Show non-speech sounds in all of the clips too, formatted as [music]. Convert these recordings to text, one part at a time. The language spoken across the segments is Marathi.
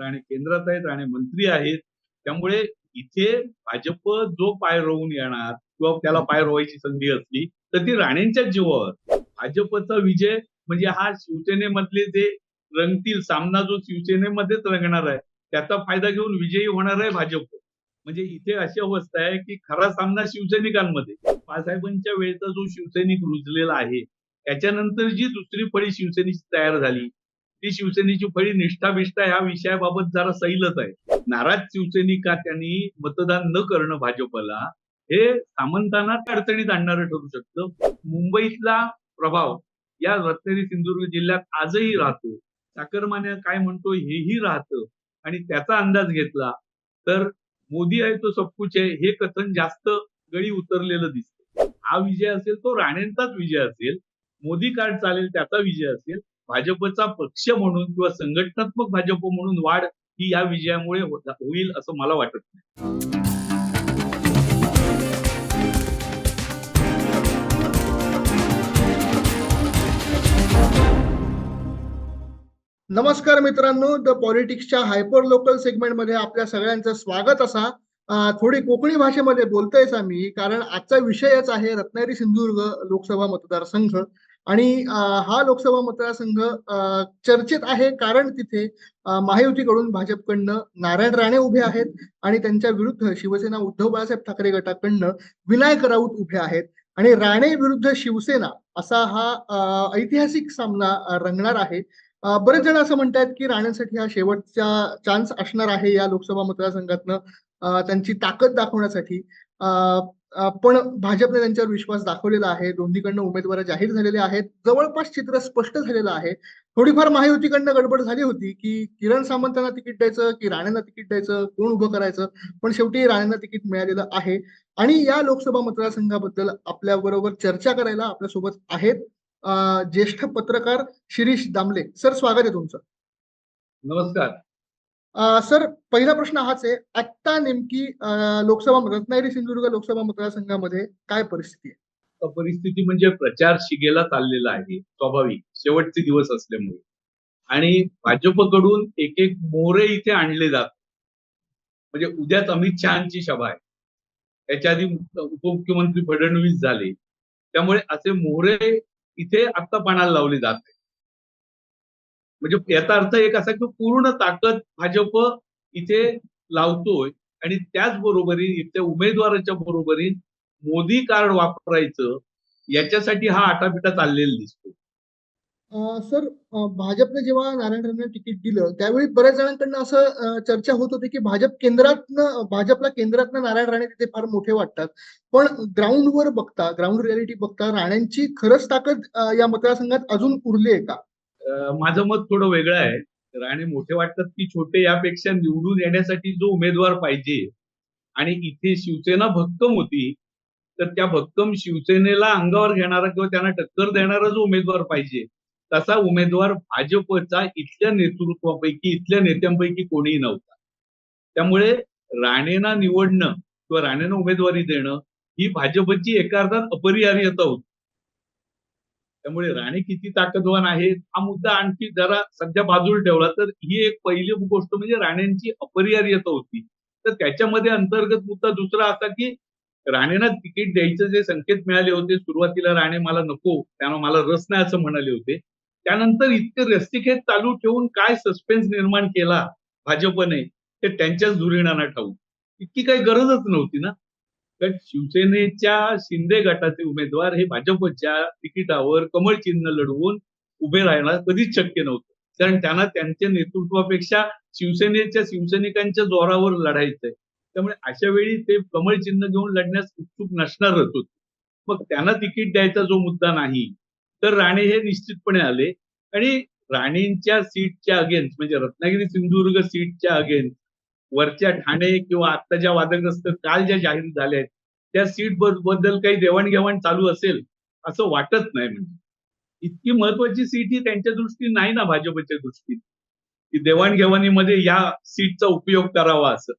राणे केंद्रात आहेत राणे मंत्री आहेत. त्यामुळे इथे भाजप जो पाय रोवून येणार किंवा त्याला पाय रोवायची संधी असली तर ती राणेंच्याच जीवावर. भाजपचा विजय म्हणजे हा शिवसेनेमधले जे रंगतील सामना जो शिवसेनेमध्येच रंगणार आहे त्याचा फायदा घेऊन विजयी होणार आहे भाजप. म्हणजे इथे अशी अवस्था आहे की खरा सामना शिवसैनिकांमध्ये. बाळासाहेबांच्या वेळेचा जो शिवसैनिक रुजलेला आहे त्याच्यानंतर जी दुसरी फळी शिवसेनेची तयार झाली ती शिवसेनेची फळी निष्ठा बिष्ठा ह्या विषयाबाबत जरा सैलच आहे. नाराज शिवसैनिका त्यांनी मतदान न करणं भाजपला? हे सामंतांना अडचणीत आणणारं ठरू शकतं? मुंबईतला प्रभाव या रत्नागिरी सिंधुदुर्ग जिल्ह्यात आजही राहतो. चाकरमान्या काय म्हणतो हेही राहतं. आणि त्याचा अंदाज घेतला तर मोदी आहे तो सबकुच. आहे हे कथन जास्त गळी उतरलेलं दिसतं. हा विजय असेल तो राणेंचाच विजय असेल. मोदी कार्ड चालेल त्याचा विजय असेल. भाजपचा पक्ष म्हणून किंवा संघटनात्मक भाजप म्हणून वाढ ही या विजयामुळे होईल असं मला वाटत नाही. नमस्कार मित्रांनो द पॉलिटिक्सच्या हायपर लोकल सेगमेंटमध्ये आपल्या सगळ्यांचं स्वागत असा थोडी कोकणी भाषेमध्ये बोलतोयच आम्ही कारण आजचा विषयच आहे रत्नागिरी सिंधुदुर्ग लोकसभा मतदारसंघ. आणि हा लोकसभा मतदारसंघ चर्चेत आहे कारण तिथे महायुतीकडून भाजपकडनं नारायण राणे उभे आहेत आणि त्यांच्या विरुद्ध शिवसेना उद्धव बाळासाहेब ठाकरे गटाकडनं विनायक राऊत उभे आहेत. आणि राणे विरुद्ध शिवसेना असा हा ऐतिहासिक सामना रंगणार आहे. बरेच जण असं म्हणतात की राणेंसाठी हा शेवटचा चान्स असणार आहे या लोकसभा मतदारसंघातनं त्यांची ताकद दाखवण्यासाठी. पण भाजपने त्यांच्यावर विश्वास दाखवलेला आहे. दोन्हीकडनं उमेदवार जाहीर झालेले आहेत. जवळपास चित्र स्पष्ट झालेलं आहे. थोडीफार महायुतीकडनं गडबड झाली होती की किरण सामंतांना तिकीट द्यायचं की राणेंना तिकीट द्यायचं कोण उभं करायचं? पण शेवटी राणेंना तिकीट मिळालेलं आहे. आणि या लोकसभा मतदारसंघाबद्दल आपल्या बरोबर चर्चा करायला आपल्यासोबत आहेत ज्येष्ठ पत्रकार शिरीष दामले. सर स्वागत आहे तुमचं. नमस्कार. सर पहिला प्रश्न हाच आहे आत्ता नेमकी लोकसभा रत्नागिरी सिंधुदुर्ग लोकसभा मतदारसंघामध्ये काय परिस्थिती आहे? परिस्थिती म्हणजे प्रचार शिगेला चाललेला आहे स्वाभाविक. शेवटचे दिवस असल्यामुळे. आणि भाजपकडून एक एक मोरे इथे आणले जात म्हणजे उद्याच अमित शहाची सभा आहे. त्याच्या आधी उपमुख्यमंत्री फडणवीस झाले. त्यामुळे असे मोहरे इथे आत्ता पणाला लावले जात आहेत. म्हणजे याचा अर्थ एक असा की पूर्ण ताकद भाजप इथे लावतोय. आणि त्याचबरोबरीने इथल्या उमेदवाराच्या बरोबरीने मोदी कार्ड वापरायचं याच्यासाठी हा आटापिटा चाललेला दिसतो सर भाजपने जेव्हा नारायण राणेंना तिकीट दिलं त्यावेळी बऱ्याच जणांकडनं असं चर्चा होत होती की भाजप केंद्रातनं भाजपला केंद्रातनं नारायण राणे तिथे फार मोठे वाटतात. पण ग्राउंडवर बघता ग्राउंड रियालिटी बघता राणेंची खरंच ताकद या मतदारसंघात अजून उरली आहे का? माझं मत थोडं वेगळं आहे. राणे मोठे वाटतात की छोटे यापेक्षा निवडून येण्यासाठी जो उमेदवार पाहिजे आणि इथे शिवसेना भक्कम होती तर त्या भक्कम शिवसेनेला अंगावर घेणारा किंवा त्यांना टक्कर देणारा जो उमेदवार पाहिजे तसा उमेदवार भाजपचा इथल्या नेतृत्वापैकी इथल्या नेत्यांपैकी कोणीही नव्हता. त्यामुळे राणेंना निवडणं किंवा राणेंना उमेदवारी देणं ही भाजपची एका अर्थात अपरिहार्यता होती. त्यामुळे राणे किती ताकदवान आहेत हा मुद्दा आणखी जरा सध्या बाजूला ठेवला. तर ही एक पहिली गोष्ट म्हणजे राणेंची अपरिहार्यता होती. तर त्याच्यामध्ये अंतर्गत मुद्दा दुसरा असा की राणेंना तिकीट द्यायचे जे संकेत मिळाले होते सुरुवातीला राणे मला नको त्यांना मला रस नाही असं म्हणाले होते. त्यानंतर इतके रस्तिखेत चालू ठेवून काय सस्पेन्स निर्माण केला भाजपने ते त्यांच्याच धुरीणांना ठाऊ इतकी काही गरजच नव्हती ना. कारण शिवसेनेच्या शिंदे गटाचे उमेदवार हे भाजपच्या तिकिटावर कमळ चिन्ह लढवून उभे राहणं कधीच शक्य नव्हतं. कारण त्यांना त्यांच्या नेतृत्वापेक्षा शिवसेनेच्या शिवसैनिकांच्या जोरावर लढायचंय. त्यामुळे अशा वेळी ते कमळ चिन्ह घेऊन लढण्यास उत्सुक नसणारच होते. मग त्यांना तिकीट द्यायचा जो मुद्दा नाही तर राणे हे निश्चितपणे आले. आणि राणेंच्या सीटच्या अगेन्स्ट म्हणजे रत्नागिरी सिंधुदुर्ग सीटच्या अगेन्स्ट वरच्या ठाणे किंवा आता ज्या वादग्रस्त काल ज्या जाहीर झाल्या आहेत त्या सीटबद्दल काही देवाणघेवाण चालू असेल असं वाटत नाही म्हणजे. इतकी महत्वाची सीट ही त्यांच्या दृष्टीने नाही ना भाजपच्या दृष्टीने. की देवाणघेवाणीमध्ये या सीटचा उपयोग करावा असं.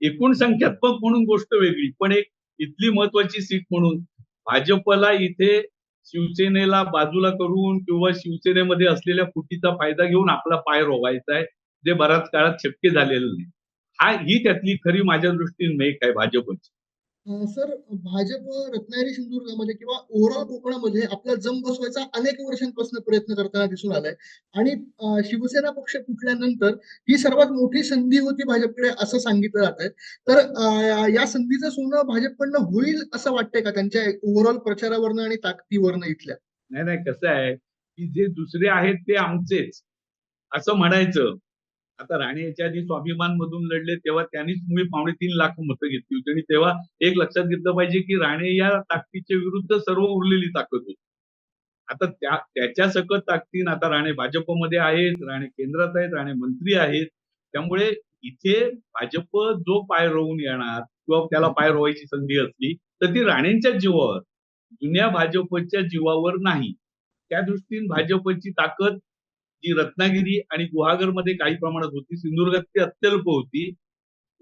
एकूण संख्यात्मक म्हणून गोष्ट वेगळी पण एक इथली महत्वाची सीट म्हणून भाजपला इथे शिवसेनेला बाजूला करून किंवा शिवसेनेमध्ये असलेल्या फुटीचा फायदा घेऊन आपला पाय रोवायचा आहे जे बऱ्याच काळात शक्य झालेलं नाही. हा ही त्यातली खरी माझ्या दृष्टीने मेक आहे भाजपची. सर भाजप रत्नागिरी सिंधुदुर्गामध्ये किंवा ओव्हरऑल कोकणामध्ये आपला जम बसवायचा अनेक वर्षांपासून प्रयत्न करताना दिसून आलाय. आणि शिवसेना पक्ष फुटल्यानंतर ही सर्वात मोठी संधी होती भाजपकडे असं सांगितलं जात आहे. तर या संधीचं सोनं भाजपकडनं होईल असं वाटतंय का त्यांच्या ओव्हरऑल प्रचारावरनं आणि ताकदीवरनं इथल्या? नाही नाही कसं आहे की जे दुसरे आहेत ते आमचेच. असं म्हणायचं. आता राणे याच्या आधी स्वाभिमान मधून लढले तेव्हा त्यांनीच मी पावणे तीन लाख मतं घेतली होती. आणि तेव्हा एक लक्षात घेतलं पाहिजे की राणे या ताकदीच्या विरुद्ध सर्व उरलेली ताकद होती. आता त्या त्याच्या सकट ताकदीन आता राणे भाजपमध्ये आहेत राणे केंद्रात आहेत राणे मंत्री आहेत. त्यामुळे इथे भाजप जो पाय रोवून येणार किंवा त्याला पाय रोवायची संधी असली तर ती राणेंच्या जीवावर जुन्या भाजपच्या जीवावर नाही. त्या दृष्टीने भाजपची ताकद जी रत्नागिरी आणि गुहागरमध्ये काही प्रमाणात होती सिंधुदुर्गात ती अत्यल्प होती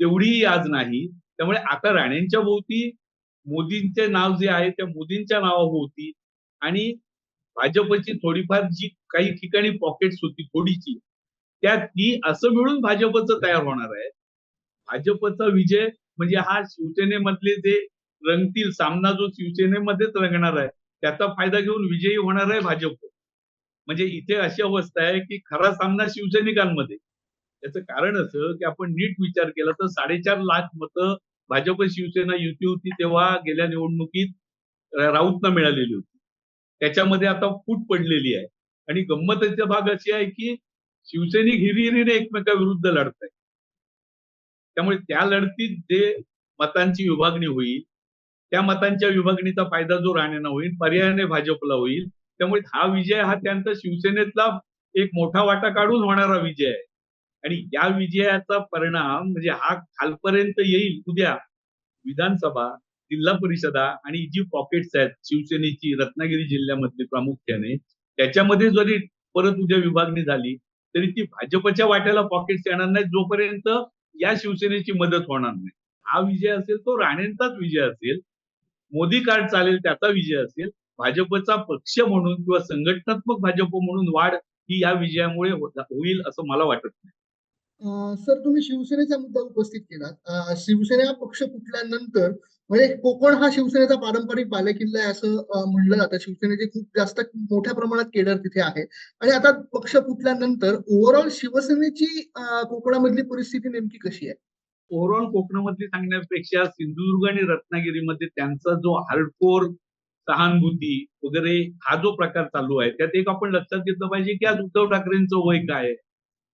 तेवढीही आज नाही. त्यामुळे आता राणेंच्या भोवती मोदींचे नाव जे आहे त्या मोदींच्या नावाभोवती आणि भाजपची थोडीफार जी काही ठिकाणी पॉकेट्स होती थोडीची त्या ती असं मिळून भाजपचं तयार होणार आहे. भाजपचा विजय म्हणजे हा शिवसेनेमधले जे रंगतील सामना जो शिवसेनेमध्येच रंगणार आहे त्याचा फायदा घेऊन विजयी होणार आहे भाजप. म्हणजे इथे अशी अवस्था आहे की खरा सामना शिवसैनिकांमध्ये. त्याचं कारण असं की आपण नीट विचार केला तर साडेचार लाख मतं भाजप शिवसेना युती होती तेव्हा गेल्या निवडणुकीत राऊतना मिळालेली होती. त्याच्यामध्ये आता फूट पडलेली आहे. आणि गंमतीचा भाग अशी आहे की शिवसैनिक हिरिहिरीने एकमेकाविरुद्ध लढत आहे त्यामुळे त्या लढतीत जे मतांची विभागणी होईल त्या मतांच्या विभागणीचा फायदा जो राणेंना होईल पर्यायाने भाजपला होईल त्यामुळे हा विजय हा त्यांचा शिवसेनेतला एक मोठा वाटा काढून होणारा विजय आहे. आणि या विजयाचा परिणाम म्हणजे हा खालपर्यंत येईल उद्या विधानसभा जिल्हा परिषदा आणि जी पॉकेट्स आहेत शिवसेनेची रत्नागिरी जिल्ह्यामधली प्रामुख्याने त्याच्यामध्ये जरी परत उद्या विभागणी झाली तरी ती भाजपच्या वाट्याला पॉकेट्स येणार नाही जोपर्यंत या शिवसेनेची मदत होणार नाही. हा विजय असेल तो राणेंचाच विजय असेल. मोदी कार्ड चालेल त्याचा विजय असेल. भाजपचा पक्ष म्हणून किंवा संघटनात्मक भाजप म्हणून वाढ ही या विजयामुळे हो- होईल असं मला वाटत नाही. सर तुम्ही शिवसेनेचा मुद्दा उपस्थित केला शिवसेना पक्ष फुटल्यानंतर म्हणजे कोकण हा शिवसेनेचा पारंपरिक बालेकिल्ला आहे असं म्हणलं जातं. शिवसेनेचे खूप जास्त मोठ्या प्रमाणात केडर तिथे आहे. आणि आता पक्ष फुटल्यानंतर ओव्हरऑल शिवसेनेची कोकणामधली परिस्थिती नेमकी कशी आहे? ओव्हरऑल कोकणामधली सांगण्यापेक्षा सिंधुदुर्ग आणि रत्नागिरीमध्ये त्यांचा जो हार्डकोर सहानुभूती वगैरे हा जो प्रकार चालू आहे त्यात एक आपण लक्षात घेतलं पाहिजे की आज उद्धव ठाकरेंचं वय काय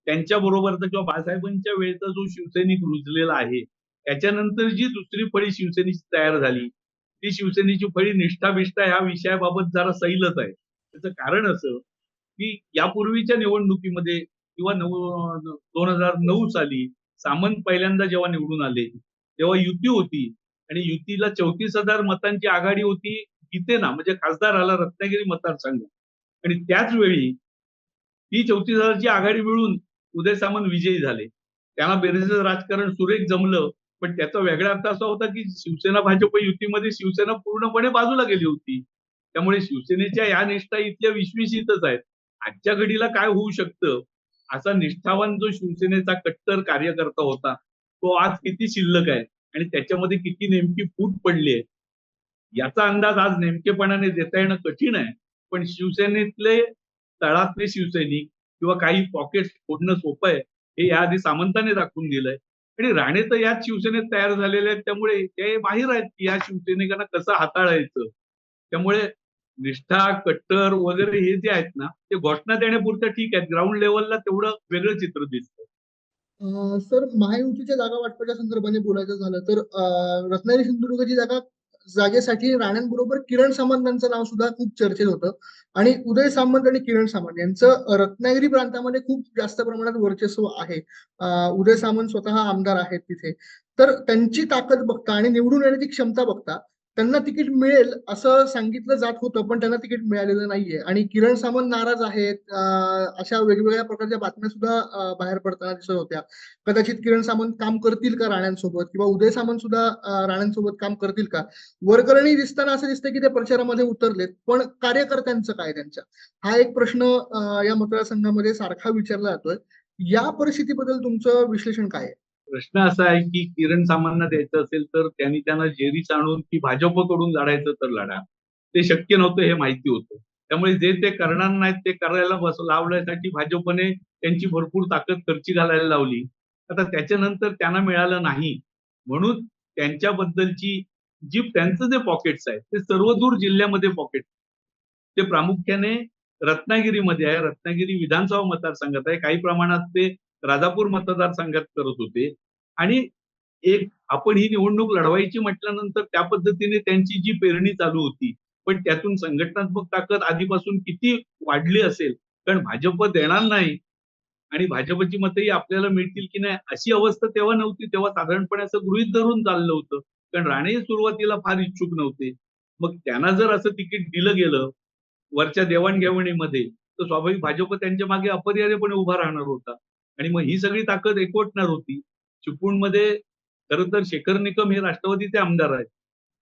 त्यांच्या बरोबरचा किंवा बाळासाहेबांच्या वेळेचा जो शिवसैनिक रुजलेला आहे त्याच्यानंतर जी दुसरी फळी शिवसेनेची तयार झाली ती शिवसेनेची फळी निष्ठाभिष्ठा ह्या विषयाबाबत जरा सैलच आहे. त्याचं कारण असं की यापूर्वीच्या निवडणुकीमध्ये किंवा नऊ दोन हजार नऊ साली सामंत पहिल्यांदा जेव्हा निवडून आले तेव्हा युती होती आणि युतीला चौतीस हजार मतांची आघाडी होती इथे ना म्हणजे खासदार आला रत्नागिरी मतदारसंघ आणि त्याच वेळी ती चौतीस हजारची आघाडी मिळून उदय सामंत विजयी झाले. त्यांना बेरजेचं राजकारण सुरेख जमलं पण त्याचा वेगळा अर्थ असा होता की शिवसेना भाजप युतीमध्ये शिवसेना पूर्णपणे बाजूला गेली होती. त्यामुळे शिवसेनेच्या या निष्ठा इथल्या विश्विषितच आहेत. आजच्या घडीला काय होऊ शकतं? असा निष्ठावान जो शिवसेनेचा कट्टर कार्यकर्ता होता तो आज किती शिल्लक आहे? आणि त्याच्यामध्ये किती नेमकी फूट पडली आहे? याचा अंदाज आज नेमकेपणाने देता येणं कठीण आहे पण शिवसेनेतले तळातले शिवसैनिक किंवा काही पॉकेट्स फोडणं सोपं आहे हे याआधी सामंताने दाखवून दिलंय. आणि राणे तर याच शिवसेनेत तयार झालेले आहेत त्यामुळे ते बाहेर आहेत की या शिवसैनिकांना कसं हाताळायचं? त्यामुळे निष्ठा कट्टर वगैरे हे जे आहेत ना ते घोषणा देण्यापुरतं ठीक आहेत. ग्राउंड लेवलला तेवढं वेगळं चित्र दिसतं. सर महायुतीच्या जागा वाटपाच्या संदर्भाने बोलायचं झालं तर रत्नागिरी सिंधुदुर्गची जागा जागेसाठी राण्यांबरोबर किरण सामंतांचं नाव सुद्धा खूप चर्चेत होतं. आणि उदय सामंत आणि किरण सामंत यांचं रत्नागिरी प्रांतामध्ये खूप जास्त प्रमाणात वर्चस्व आहे. उदय सामंत स्वतः आमदार आहेत तिथे. तर त्यांची ताकद बघता आणि निवडून येण्याची क्षमता बघता त्यांना तिकीट मिळेल असं सांगितलं जात होतं पण त्यांना तिकीट मिळालेलं नाहीये. आणि किरण सामंत नाराज आहेत. अशा वेगवेगळ्या प्रकारच्या बातम्या सुद्धा बाहेर पडताना दिसत होत्या. कदाचित किरण सामंत काम करतील का राण्यांसोबत? किंवा उदय सामंत सुद्धा राण्यांसोबत काम करतील का? वरकरणी दिसताना असं दिसतं की ते प्रचारामध्ये उतरलेत पण कार्यकर्त्यांचं काय त्यांच्या? हा एक प्रश्न या मतदारसंघामध्ये सारखा विचारला जातोय. या परिस्थितीबद्दल तुमचं विश्लेषण काय आहे? प्रश्न असा आहे की किरण सामांना द्यायचं असेल तर त्यांनी त्यांना जेरीस आणून की भाजपकडून लढायचं तर लढा. ते शक्य नव्हतं हे माहिती होतं. त्यामुळे जे ते करणार नाहीत ते करायला बस लावण्यासाठी भाजपने त्यांची भरपूर ताकद खर्ची घालायला लावली. आता त्याच्यानंतर त्यांना मिळालं नाही. म्हणून त्यांच्याबद्दलची जी त्यांचं जे पॉकेट्स आहेत ते सर्वदूर जिल्ह्यामध्ये पॉकेट ते प्रामुख्याने रत्नागिरीमध्ये आहे. रत्नागिरी विधानसभा मतदारसंघात आहे. काही प्रमाणात ते राजापूर मतदारसंघात करत होते. आणि एक आपण ही निवडणूक लढवायची म्हटल्यानंतर त्या पद्धतीने त्यांची जी पेरणी चालू होती पण त्यातून संघटनात्मक ताकद आधीपासून किती वाढली असेल कारण भाजप देणार नाही. आणि भाजपची मतही आपल्याला मिळतील की नाही अशी अवस्था तेव्हा नव्हती तेव्हा साधारणपणे असं गृहित धरून चाललं होतं. कारण राणे सुरुवातीला फार इच्छुक नव्हते. मग त्यांना जर असं तिकीट दिलं गेलं वरच्या देवाणघेवाणीमध्ये तर स्वाभाविक भाजप त्यांच्या मागे अपरिहार्यपणे उभा राहणार होता. आणि मग ही सगळी ताकद एकवटणार होती चिपळूणमध्ये खरं तर शेखर निकम हे राष्ट्रवादीचे आमदार आहेत.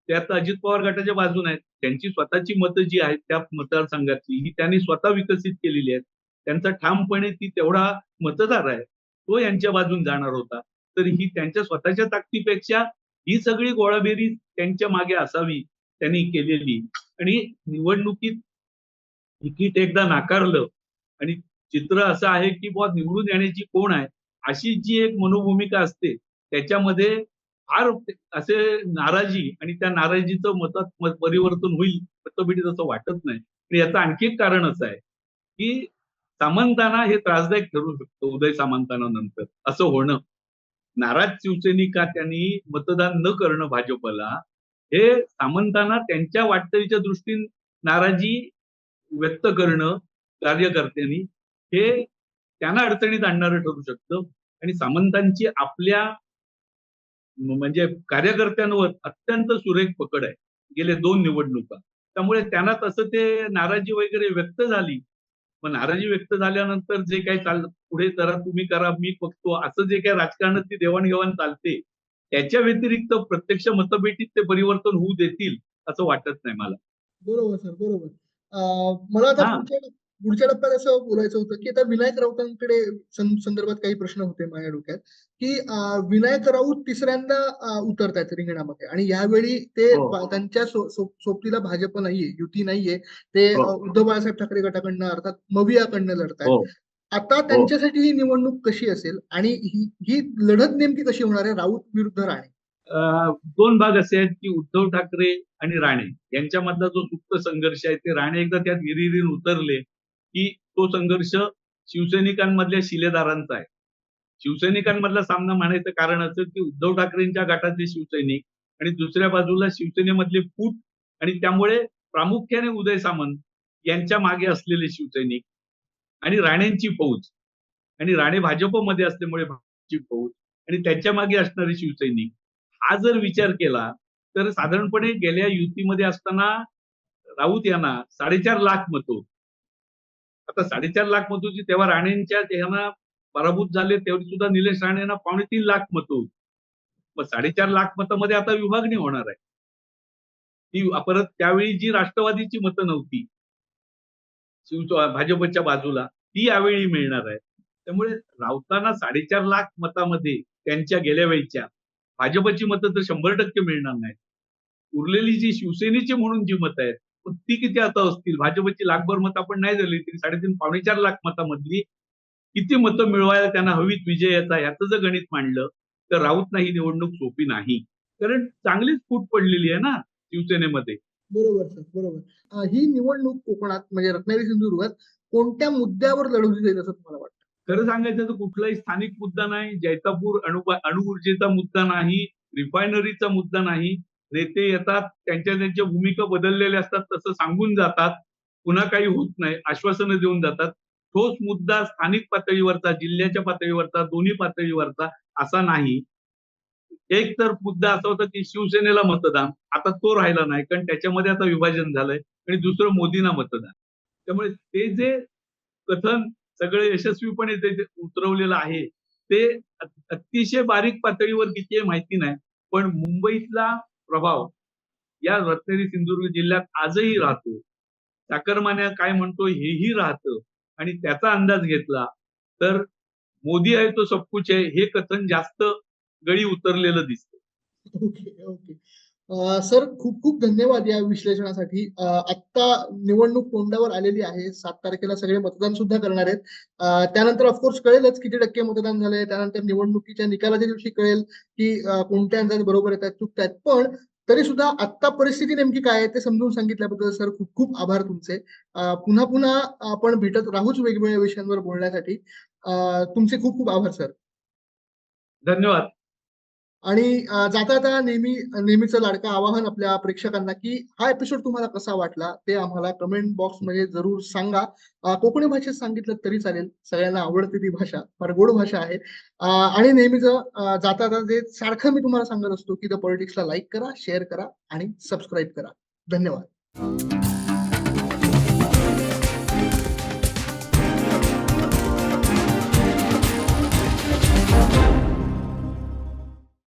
ते आता अजित पवार गटाच्या बाजूने आहेत. त्यांची स्वतःची मतं जी आहेत त्या मतदारसंघातली ही त्यांनी स्वतः विकसित केलेली आहेत. त्यांचा ठामपणे ती तेवढा मतदार आहे तो यांच्या बाजून जाणार होता. तर ही त्यांच्या स्वतःच्या ताकदीपेक्षा ही सगळी गोळाबेरी त्यांच्या मागे असावी त्यांनी केलेली. आणि निवडणुकीत तिकीट एकदा नाकारलं आणि चित्र असं आहे की बुवा निवडून येण्याची कोण आहे? अशी जी एक मनोभूमिका असते त्याच्यामध्ये फार असे नाराजी आणि त्या नाराजीचं मतात परिवर्तन होईल तसं असं वाटत नाही. आणि याचं आणखी एक कारण असं आहे की सामंतांना हे त्रासदायक ठरू शकतं उदय सामंतांना नंतर असं होणं. नाराज शिवसैनिका त्यांनी मतदान न करणं भाजपला हे सामंतांना त्यांच्या वाटचालीच्या दृष्टीने नाराजी व्यक्त करणं कार्यकर्त्यांनी हे त्यांना अडचणीत आणणारं ठरू शकतं. आणि सामंतांची आपल्या म्हणजे कार्यकर्त्यांवर अत्यंत सुरेख पकड आहे. गेले दोन निवडणुका. त्यामुळे त्यांना तसं ते नाराजी वगैरे व्यक्त झाली. मग नाराजी व्यक्त झाल्यानंतर जे काही चाल पुढे जरा तुम्ही करा मी बघतो. असं जे काही राजकारणात ती देवाणघेवाण चालते त्याच्या व्यतिरिक्त प्रत्यक्ष मतपेटीत ते परिवर्तन होऊ देतील असं वाटत नाही मला. बरोबर सर. बरोबर. मला आता. पुढच्या टप्प्यात असं बोलायचं होतं की आता विनायक राऊतांकडे संदर्भात काही प्रश्न होते माझ्या डोक्यात की विनायक राऊत तिसऱ्यांदा उतरतायत रिंगणामध्ये आणि यावेळी ते हो. बा- त्यांच्या सोबतीला भाजप नाहीये युती नाहीये ते हो. उद्धव बाळासाहेब ठाकरे गटाकडनं अर्थात मवियाकडनं लढतायत. हो. आता त्यांच्यासाठी ही निवडणूक कशी असेल आणि ही ही लढत नेमकी कशी होणार आहे राऊत विरुद्ध राणे? दोन भाग असे आहेत की उद्धव ठाकरे आणि राणे यांच्यामधला जो सुप्त संघर्ष आहे ते राणे एकदा त्यात विहिरीन उतरले. की तो संघर्ष शिवसैनिकांमधल्या शिलेदारांचा आहे. शिवसैनिकांमधला सामना म्हणायचं कारण असं की उद्धव ठाकरेंच्या गटातले शिवसैनिक आणि दुसऱ्या बाजूला शिवसेनेमधले फूट आणि त्यामुळे प्रामुख्याने उदय सामंत यांच्या मागे असलेले शिवसैनिक आणि राणेंची फौज आणि राणे भाजपमध्ये असल्यामुळे भाजपची फौज आणि त्याच्यामागे असणारे शिवसैनिक हा जर विचार केला तर साधारणपणे गेल्या युतीमध्ये असताना राऊत यांना साडेचार लाख मतं आता साडेचार लाख मत होती तेव्हा राणेंच्या ह्यांना पराभूत झाले तेव्हा सुद्धा निलेश राणेंना पावणे तीन लाख मतं होती मग साडेचार लाख मतामध्ये आता विभागणी होणार आहे. ती परत त्यावेळी जी राष्ट्रवादीची मतं नव्हती भाजपच्या बाजूला ती यावेळी मिळणार आहे. त्यामुळे राऊतांना साडेचार लाख मतामध्ये त्यांच्या गेल्या वेळीच्या भाजपची मतं तर शंभर टक्के मिळणार नाहीत. उरलेली जी शिवसेनेची म्हणून जी मतं आहेत ती किती आता असतील? भाजपची लाखभर मतं आपण नाही झाली तरी साडेतीन पावणे चार लाख मतामधली किती मतं मिळवायला त्यांना हवीत विजयाचा ह्याचं जर गणित मांडलं तर राऊतना ही निवडणूक सोपी नाही. कारण चांगलीच फूट पडलेली आहे ना शिवसेनेमध्ये. बरोबर सर बरोबर. ही निवडणूक कोकणात म्हणजे रत्नागिरी सिंधुदुर्गात कोणत्या मुद्द्यावर लढवली जाईल असं तुम्हाला वाटतं? खरं सांगायचं तर कुठलाही स्थानिक मुद्दा नाही जैतापूर अणु अणुऊर्जेचा मुद्दा नाही रिफायनरीचा मुद्दा नाही नेते येतात त्यांच्या त्यांच्या भूमिका बदललेल्या असतात तसं सांगून जातात. पुन्हा काही होत नाही आश्वासनं देऊन जातात. ठोस मुद्दा स्थानिक पातळीवरचा जिल्ह्याच्या पातळीवरचा दोन्ही पातळीवरचा असा नाही. एक तर मुद्दा असा होता की शिवसेनेला मतदान. आता तो राहिला नाही कारण त्याच्यामध्ये आता विभाजन झालंय आणि दुसरं मोदींना मतदान. त्यामुळे ते जे कथन सगळे यशस्वीपणे ते उतरवलेलं आहे ते अतिशय बारीक पातळीवर किती माहिती नाही पण मुंबईतला प्रभाव. या रत्नागिरी सिंधुदुर्ग जिल्ह्यात आजही राहतो. चाकरमान्या काय म्हणतो हेही राहतं. आणि त्याचा अंदाज घेतला तर मोदी आहे तो सबकुच आहे हे कथन जास्त गळी उतरलेलं दिसतं. [laughs] ओके ओके सर खूप खूप धन्यवाद या विश्लेषणासाठी. आत्ता निवडणूक तोंडावर आलेली आहे. सात तारखेला सगळे मतदान सुद्धा करणार आहेत. त्यानंतर ऑफकोर्स कळेलच किती टक्के मतदान झालंय. त्यानंतर निवडणुकीच्या निकालाच्या दिवशी कळेल की कोणत्या अंदाज बरोबर येतात चुकतायत. पण तरी सुद्धा आत्ता परिस्थिती नेमकी काय आहे ते समजून सांगितल्याबद्दल सर खूप खूप आभार तुमचे. पुन्हा पुन्हा आपण भेटत राहूच वेगवेगळ्या विषयांवर बोलण्यासाठी. तुमचे खूप खूप आभार सर. धन्यवाद. आणि जाता जाता नेहमी नेहमीचं लाडकं आवाहन आपल्या प्रेक्षकांना की हा एपिसोड तुम्हाला कसा वाटला ते आम्हाला कमेंट बॉक्समध्ये जरूर सांगा. कोकणी भाषेत सांगितलं तरी चालेल. सगळ्यांना आवडते ती भाषा. फार गोड भाषा आहे. आणि नेहमीचं जाता जाता जे सारखं मी तुम्हाला सांगत असतो की द पॉलिटिक्सला लाईक करा शेअर करा आणि सबस्क्राईब करा. धन्यवाद.